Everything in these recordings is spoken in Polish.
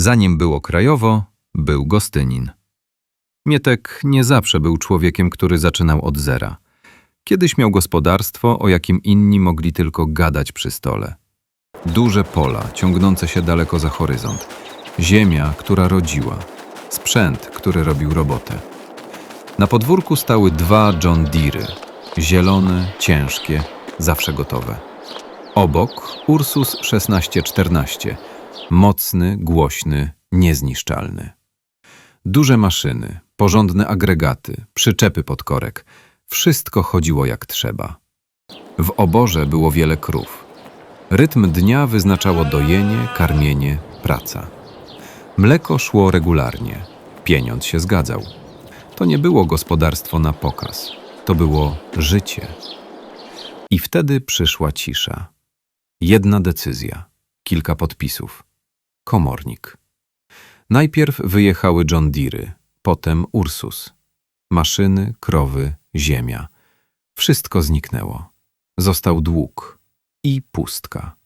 Zanim było krajowo, był Gostynin. Mietek nie zawsze był człowiekiem, który zaczynał od zera. Kiedyś miał gospodarstwo, o jakim inni mogli tylko gadać przy stole. Duże pola, ciągnące się daleko za horyzont. Ziemia, która rodziła. Sprzęt, który robił robotę. Na podwórku stały dwa John Deere. Zielone, ciężkie, zawsze gotowe. Obok Ursus 1614. Mocny, głośny, niezniszczalny. Duże maszyny, porządne agregaty, przyczepy pod korek. Wszystko chodziło jak trzeba. W oborze było wiele krów. Rytm dnia wyznaczało dojenie, karmienie, praca. Mleko szło regularnie. Pieniądz się zgadzał. To nie było gospodarstwo na pokaz. To było życie. I wtedy przyszła cisza. Jedna decyzja, kilka podpisów. Komornik. Najpierw wyjechały John Deere, potem Ursus. Maszyny, krowy, ziemia. Wszystko zniknęło. Został dług i pustka.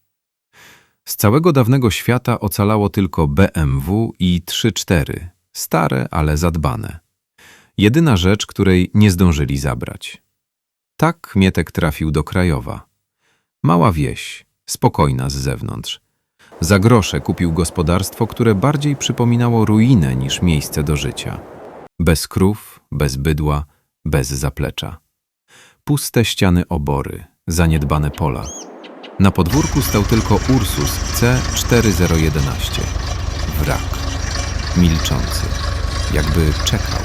Z całego dawnego świata ocalało tylko BMW i 3-4, stare, ale zadbane. Jedyna rzecz, której nie zdążyli zabrać. Tak Mietek trafił do Krajowa. Mała wieś, spokojna z zewnątrz. Za grosze kupił gospodarstwo, które bardziej przypominało ruinę niż miejsce do życia. Bez krów, bez bydła, bez zaplecza. Puste ściany obory, zaniedbane pola. Na podwórku stał tylko Ursus C4011. Wrak. Milczący. Jakby czekał.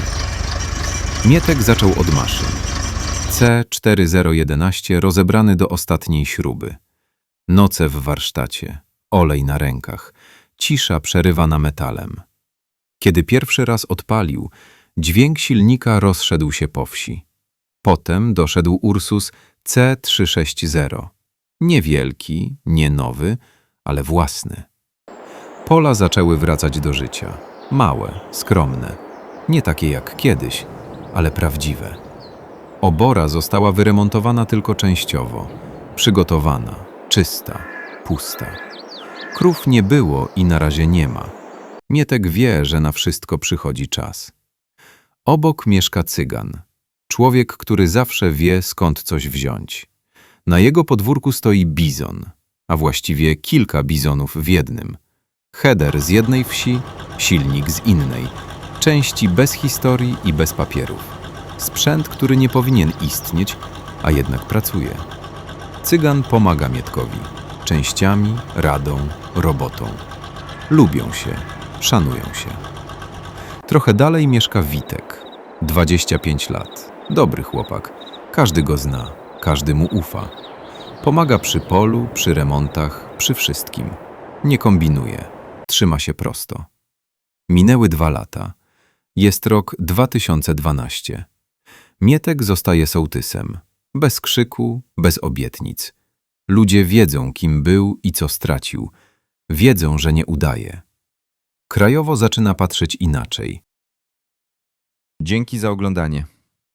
Mietek zaczął od maszyn. C4011 rozebrany do ostatniej śruby. Noce w warsztacie, olej na rękach, cisza przerywana metalem. Kiedy pierwszy raz odpalił, dźwięk silnika rozszedł się po wsi. Potem doszedł Ursus C360. Niewielki, nie nowy, ale własny. Pola zaczęły wracać do życia. Małe, skromne. Nie takie jak kiedyś, ale prawdziwe. Obora została wyremontowana tylko częściowo. Przygotowana, czysta, pusta. Krów nie było i na razie nie ma. Mietek wie, że na wszystko przychodzi czas. Obok mieszka cygan. Człowiek, który zawsze wie, skąd coś wziąć. Na jego podwórku stoi bizon, a właściwie kilka bizonów w jednym. Heder z jednej wsi, silnik z innej. Części bez historii i bez papierów. Sprzęt, który nie powinien istnieć, a jednak pracuje. Cygan pomaga Mietkowi. Częściami, radą, robotą. Lubią się, szanują się. Trochę dalej mieszka Witek. 25 lat. Dobry chłopak. Każdy go zna, każdy mu ufa. Pomaga przy polu, przy remontach, przy wszystkim. Nie kombinuje. Trzyma się prosto. Minęły dwa lata. Jest rok 2012. Mietek zostaje sołtysem. Bez krzyku, bez obietnic. Ludzie wiedzą, kim był i co stracił. Wiedzą, że nie udaje. Krajowo zaczyna patrzeć inaczej. Dzięki za oglądanie.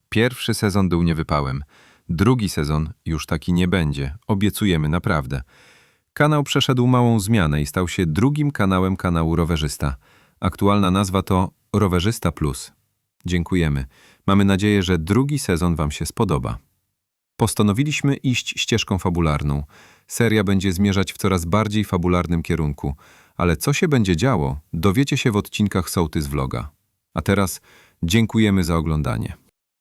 Pierwszy sezon był niewypałem. Drugi sezon już taki nie będzie. Obiecujemy naprawdę. Kanał przeszedł małą zmianę i stał się drugim kanałem kanału Rowerzysta. Aktualna nazwa to Rowerzysta Plus. Dziękujemy. Mamy nadzieję, że drugi sezon Wam się spodoba. Postanowiliśmy iść ścieżką fabularną. Seria będzie zmierzać w coraz bardziej fabularnym kierunku, ale co się będzie działo, dowiecie się w odcinkach Sołtys Vloga. A teraz dziękujemy za oglądanie.